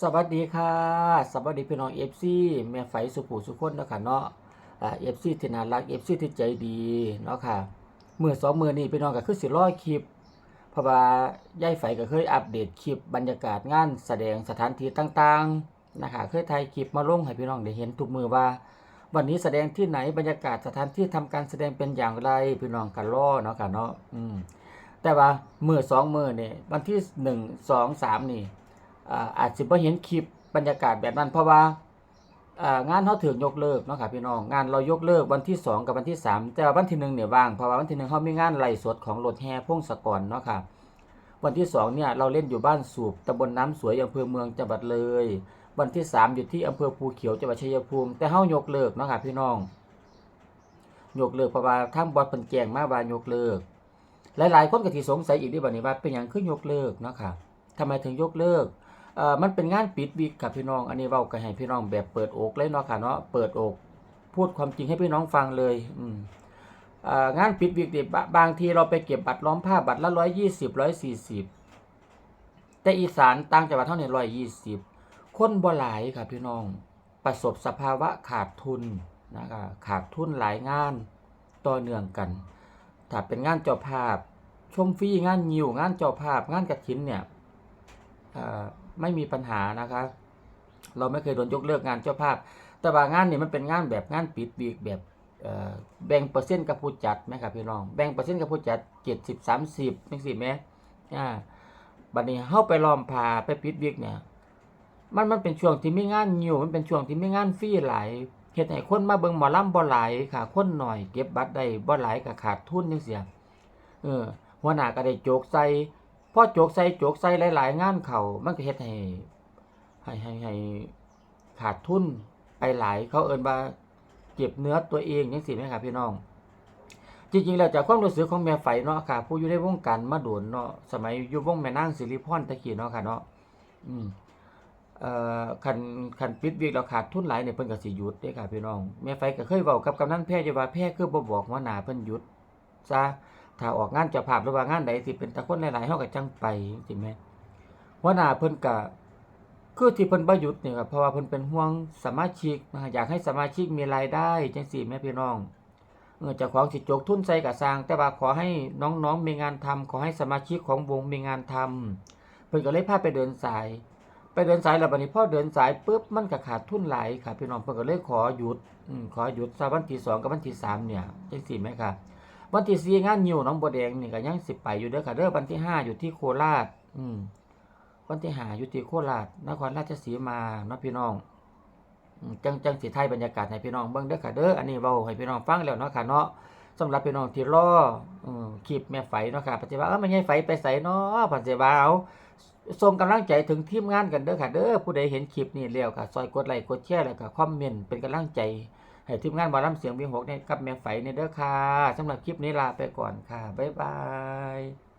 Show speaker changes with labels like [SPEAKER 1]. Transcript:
[SPEAKER 1] สวัสดีค่ะสวัสดีพี่น้องเอฟซีแม่ไฟสุภูสุคนเนาะค่ะเนาะเอฟซีที่น่ารักเอฟซีที่ใจดีเนาะค่ะมือสองมือนี่พี่น้องก็คือสิร้อยคลิป เพราะว่ายายไฟก็เคยอัปเดตคลิปบรรยากาศงานแสดงสถานที่ต่างๆนะคะเคยถ่ายคลิปมาลงให้พี่น้องได้เห็นทุกมือว่า วันนี้แสดงที่ไหนบรรยากาศสถานที่ทำการแสดงเป็นอย่างไรพี่น้องกันรอเนาะค่ะเนาะอืมแต่ว่ามือสองมือนี่วันที่หนึ่งสองสามนี่ อาจจะไ่เห็นคลิปบรรยากาศแบบนั้น เพราะว่างานเขาถึงยกเลิกเนาะค่ะพี่น้องงานเรายกเลิกวันที่ 2 กับวันที่ 3 แต่ว่าวันที่หนึ่งเนี่ยว่างเพราะว่าวันที่หนึ่งเขามีงานไล่สดของรถแห่พงศกรเนาะค่ะวันที่2เนี่ยเราเล่นอยู่บ้านสูบตำบลน้ำสวยอำเภอเมืองจังหวัดเลย วันที่ 3 อยู่ที่อำเภอภูเขียวจังหวัดชัยภูมิ แต่เขายกเลิกเนาะค่ะพี่น้อง ยกเลิกเพราะว่าทางบอดเป็นแจงมาว่ายกเลิก หลายๆคนก็ที่สงสัยอีกด้วยบัดนี้ว่าเป็นอย่างคือยกเลิกเนาะค่ะทำไมถึงยกเลิก เอ่อมันเป็นงานปิดวิกกับพี่น้อง อันนี้เว้าก็ให้พี่น้องแบบเปิดอกเลยเนาะค่ะเนาะเปิดอก พูดความจริงให้พี่น้องฟังเลยอืมเอ่องานปิดวิกนี่บะบางทีเราไปเก็บบัตรล้อมผ้าบัตรละร้อยยี่สิบร้อยสี่สิบแต่อีสานต่างจังหวัดเท่านี้ร้อยยี่สิบคนบ่หลายค่ะพี่น้อง ประสบสภาวะขาดทุนนะคะขาดทุนหลายงานต่อเนื่องกัน ถ้าเป็นงานเจ้าภาพ ชมฟรีงานยิวงานเจ้าภาพ งานกระถินเนี่ย ไม่มีปัญหานะคะ เราไม่เคยโดนยกเลิกงานเจ้าภาพ แต่ว่างงานเนี่ยมันเป็นงานแบบงานปิดวีกแบบแบ่งเปอร์เซ็นต์กับผู้จัดไหมครับพี่น้อง แบ่งเปอร์เซ็นต์กับผู้จัดเจ็ดสิบสามสิบจังสิไหมอ่าบัดนี้เข้าไปล้อมผ้าไปปิดวีกเนี่ย มันมันเป็นช่วงที่ไมีงานยิวมันเป็นช่วงที่ไมีงานฟรีหลายเฮ็ดให้คนมาเบิ่งหมอลำบ่หลายค่ะคนหน่อย เก็บบัตรได้บ่หลายก็ขาดทุนจังเสียเออหัวหน้าก็ได้โจกใส่ พอโจกใส่โจกใส่หลาย ๆ งานเขามันก็เฮ็ดให้ให้ให้ให้ขาดทุนไปหลายเขาเอิ้นว่าเก็บเนื้อตัวเองจังซี่แม่ครับพี่น้อง จริง ๆ แล้วจากความรู้สึกของแม่ไฝเนาะค่ะ ผู้อยู่ในวงการมาโดนเนาะสมัยอยู่วงแม่นางสิริพรตะกี้เนาะค่ะเนาะอืมเอ่อคันคันปิดวิกแล้วขาดทุนหลายเนี่ยเพิ่นก็สิหยุดเด้ค่ะพี่น้องแม่ไฝก็เคยเว้ากับกำนันแพทย์อยู่ว่าแพทย์คือบ่บอกหัวหน้าเพิ่นหยุดซะ ถ้าออกงานเจ้าภาพหรือว่างานใดสิเป็นตะคนหลายๆเฮาก็จังไปจริงไหมหัวหน้าเพิ่นก็คือที่เพิ่นบ่หยุดนี่ก็เพราะว่าเพิ่นเป็นห่วงสมาชิกนะอยากให้สมาชิกมีรายได้จังซี่แม่พี่น้องเออเจ้าของสิจกทุนใส่ก็สร้าง แต่ว่าขอให้น้องๆมีงานทำขอให้สมาชิกของวงมีงานทำเพิ่นก็เลยพาไปเดินสาย ไปเดินสายแล้วบัดนี้พอเดินสายปุ๊บมันก็ขาดทุนหลายค่ะพี่น้องเพิ่นก็เลยขอหยุดอืมขอหยุดซะวันที่สองกับวันที่สามเนี่ยจังซี่แม่ค่ะ วันที่สี่งานยิวน้องบัวแดงนี่ก็ยังสิบไปอยู่เด้อค่ะเด้อวันที่ห้าอยู่ที่โคราช อืมวันที่ห้าอยู่ที่โคราชนครราชสีมาเนาะพี่น้องจังจังสิไทยบรรยากาศให้พี่น้องเบิ่งเด้อค่ะเด้ออันนี้เว้าให้พี่น้องฟังแล้วเนาะค่ะเนาะสำหรับพี่น้องที่รออืมคลิปแม่ไฝเนาะค่ะปัจจุบันเอ้าไม่ใช่ไฝไปใส่เนาะปัจจุบันเอาส่งกำลังใจถึงทีมงานกันเด้อค่ะเด้อผู้ใดเห็นคลิปนี้แล้วค่ะซอยกดไลค์กดแชร์แล้วก็คอมเมนต์เป็นกำลังใจ ให้ทีมงานหมอลำเสียงวิงหกเนี่ยกับแม่ไฝเนี่ยเด้อค่ะสำหรับคลิปนี้ลาไปก่อนค่ะบ๊ายบาย